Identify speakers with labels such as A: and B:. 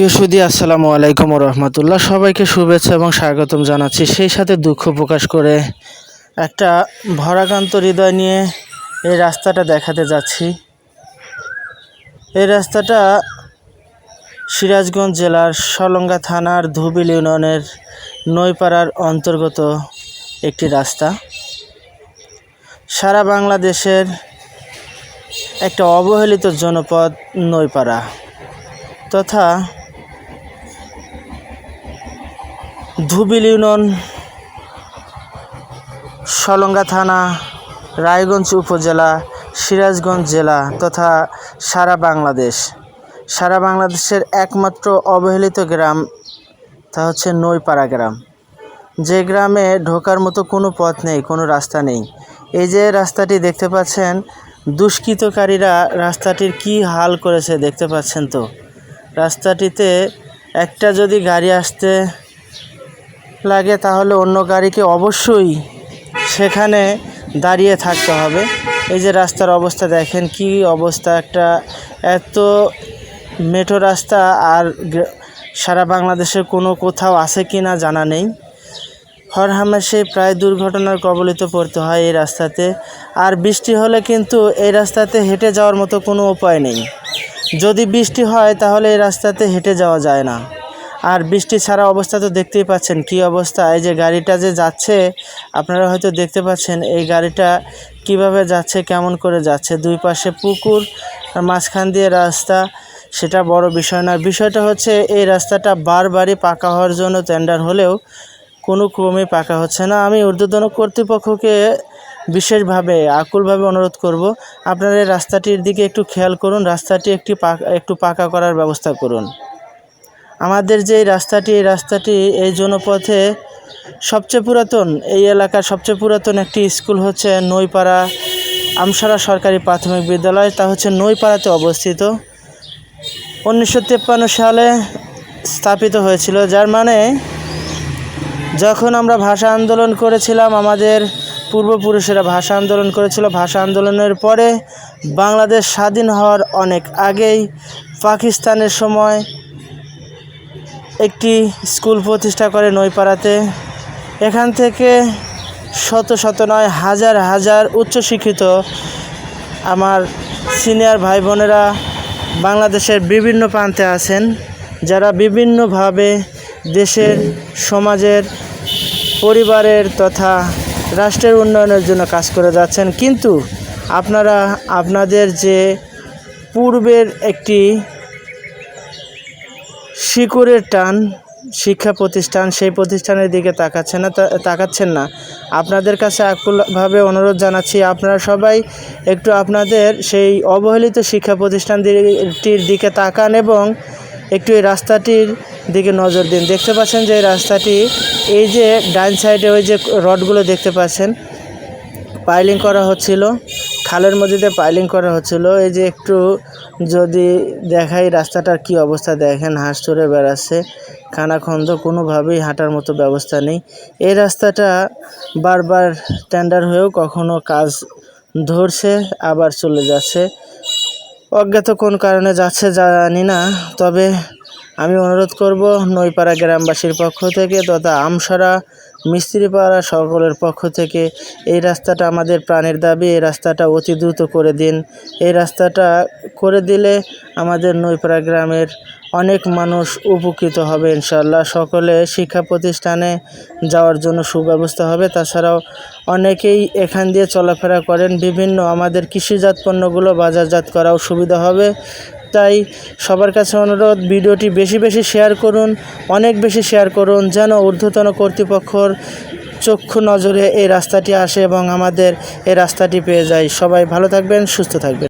A: প্রিয় সুদী আসসালামু আলাইকুম রহমতুল্লাহ। সবাইকে শুভেচ্ছা এবং স্বাগতম জানাচ্ছি। সেই সাথে দুঃখ প্রকাশ করে একটা ভরাকান্ত হৃদয় নিয়ে এই রাস্তাটা দেখাতে যাচ্ছি। এই রাস্তাটা সিরাজগঞ্জ জেলার সলঙ্গা থানার ধুবিল ইউনিয়নের নৈপাড়ার অন্তর্গত একটি রাস্তা। সারা বাংলাদেশের একটা অবহেলিত জনপদ নৈপাড়া তথা ধুবিল ইউনিয়ন, সলঙ্গা থানা, রায়গঞ্জ উপজেলা, সিরাজগঞ্জ জেলা তথা সারা বাংলাদেশ। সারা বাংলাদেশের একমাত্র অবহেলিত গ্রাম তা হচ্ছে নইপাড়া গ্রাম। যে গ্রামে ঢোকার মতো কোনো পথ নেই, কোনো রাস্তা নেই। এই যে রাস্তাটি দেখতে পাচ্ছেন, দুষ্কৃতকারীরা রাস্তাটির কি হাল করেছে দেখতে পাচ্ছেন তো? রাস্তাটিতে একটা যদি গাড়ি আসতে লাগে তাহলে অন্য গাড়িকে অবশ্যই সেখানে দাঁড়িয়ে থাকতে হবে। এই যে রাস্তার অবস্থা দেখেন, কি অবস্থা একটা এত মেঠো রাস্তা আর সারা বাংলাদেশের কোনো কোথাও আছে কি না জানা নেই। হর হামেশে প্রায় দুর্ঘটনার কবলিত পড়তে হয় এই রাস্তাতে। আর বৃষ্টি হলে কিন্তু এই রাস্তাতে হেঁটে যাওয়ার মতো কোনো উপায় নেই। যদি বৃষ্টি হয় তাহলে এই রাস্তাতে হেঁটে যাওয়া যায় না। আর বৃষ্টি ছাড়া অবস্থা তো দেখতেই পাচ্ছেন, কি অবস্থা? এই যে গাড়িটা যে যাচ্ছে, আপনারা হয়তো দেখতে পাচ্ছেন এই গাড়িটা কীভাবে যাচ্ছে, কেমন করে যাচ্ছে। দুই পাশে পুকুর, আর মাঝখান দিয়ে রাস্তা, সেটা বড় বিষয় না বিষয়টা হচ্ছে, এই রাস্তাটা বারবারই পাকা হওয়ার জন্য টেন্ডার হলেও কোনো ক্রমে পাকা হচ্ছে না। আমি ঊর্ধ্বতন কর্তৃপক্ষকে বিশেষভাবে, আকুলভাবে অনুরোধ করব, আপনারা এই রাস্তাটির দিকে একটু খেয়াল করুন। রাস্তাটি একটি পাকা একটু পাকা করার ব্যবস্থা করুন। আমাদের যে রাস্তাটি, এই রাস্তাটি এই জনপথে সবচেয়ে পুরাতন, এই এলাকার সবচেয়ে পুরাতন একটি স্কুল হচ্ছে নইপাড়া আমসারা সরকারি প্রাথমিক বিদ্যালয়। তা হচ্ছে নইপাড়াতে অবস্থিত। উনিশশো তেপ্পান্ন সালে স্থাপিত হয়েছিল। যার মানে যখন আমরা ভাষা আন্দোলন করেছিলাম, আমাদের পূর্বপুরুষেরা ভাষা আন্দোলন করেছিল। ভাষা আন্দোলনের পরে বাংলাদেশ স্বাধীন হওয়ার অনেক আগেই পাকিস্তানের সময় একটি স্কুল প্রতিষ্ঠা করে নইপাড়াতে এখান থেকে শত শত নয়, হাজার হাজার উচ্চশিক্ষিত আমার সিনিয়র ভাই বোনেরা বাংলাদেশের বিভিন্ন প্রান্তে আছেন, যারা বিভিন্নভাবে দেশের, সমাজের, পরিবারের তথা রাষ্ট্রের উন্নয়নের জন্য কাজ করে যাচ্ছেন। কিন্তু আপনারা, আপনাদের যে পূর্বের একটি শিকড়ের টান, শিক্ষা প্রতিষ্ঠান সেই প্রতিষ্ঠানের দিকে তাকাচ্ছেন না তাকাচ্ছেন না। আপনাদের কাছে আকুলভাবে অনুরোধ জানাচ্ছি, আপনারা সবাই একটু আপনাদের সেই অবহেলিত শিক্ষা প্রতিষ্ঠানটির দিকে তাকান এবং একটু এই রাস্তাটির দিকে নজর দিন। দেখতে পাচ্ছেন যে রাস্তাটি, এই যে ডান সাইডে ওই যে রডগুলো দেখতে পাচ্ছেন, পাইলিং করা হচ্ছিল। খালের মধ্যে পাইলিং করা হচ্ছিল। এই যে একটু যদি দেখাই রাস্তাটার কি অবস্থা, দেখেন হাঁস চড়ে বেড়াচ্ছে খানাখন্দ কোনোভাবেই হাঁটার মতো ব্যবস্থা নেই। এই রাস্তাটা বারবার টেন্ডার হয়েও কখনো কাজ ধরছে, আবার চলে যাচ্ছে। অজ্ঞাত কোন কারণে যাচ্ছে জানি না, তবে আমি অনুরোধ করব নইপাড়া গ্রামবাসীর পক্ষ থেকে তথা আমসারা মিস্ত্রিপাড়া সকলের পক্ষ থেকে এই রাস্তাটা আমাদের প্রাণের দাবি, এই রাস্তাটা অতি দ্রুত করে দিন। এই রাস্তাটা করে দিলে আমাদের নৈপাড়া গ্রামের অনেক মানুষ উপকৃত হবে ইনশাল্লাহ সকলে শিক্ষা প্রতিষ্ঠানে যাওয়ার জন্য সুব্যবস্থা হবে। তাছাড়াও অনেকেই এখান দিয়ে চলাফেরা করেন। বিভিন্ন আমাদের কৃষিজাত পণ্যগুলো বাজারজাত করাও সুবিধা হবে। তাই সবার কাছে অনুরোধ, ভিডিওটি বেশি বেশি শেয়ার করুন, অনেক বেশি শেয়ার করুন, যেন ঊর্ধ্বতন কর্তৃপক্ষর চক্ষু নজরে এই রাস্তাটি আসে এবং আমাদের এই রাস্তাটি পেয়ে যায়। সবাই ভালো থাকবেন, সুস্থ থাকবেন।